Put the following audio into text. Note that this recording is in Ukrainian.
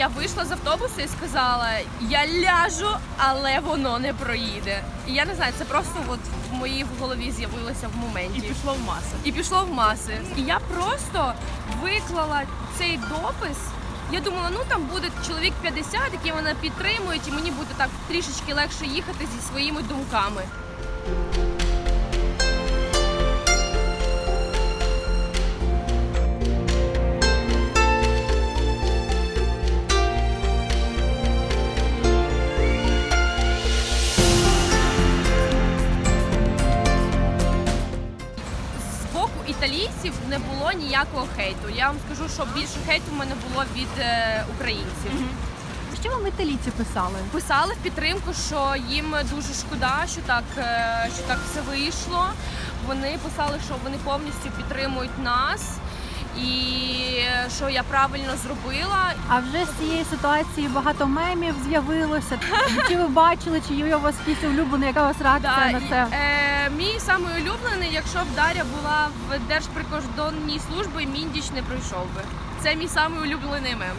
я вийшла з автобусу і сказала: я ляжу, але воно не проїде. І я не знаю, це просто от в моїй голові з'явилося в моменті. І пішло в маси. І пішло в маси. І я просто виклала цей допис. Я думала, ну там буде чоловік 50, які мене підтримують, і мені буде так трішечки легше їхати зі своїми думками. Італійців не було ніякого хейту. Я вам скажу, що більше хейту в мене було від е, українців. Що вам італійці писали? Писали в підтримку, що їм дуже шкода, що так, е, що так все вийшло. Вони писали, що вони повністю підтримують нас і е, що я правильно зробила. А вже з цієї ситуації багато мемів з'явилося. Чи ви бачили, чи є у вас якийсь улюблений, яка у вас реакція Да, на і, це? е, мій самий улюблений, якщо б Дар'я була в Держприкордонній службі, Міндіч не пройшов би. Це мій самий улюблений мем.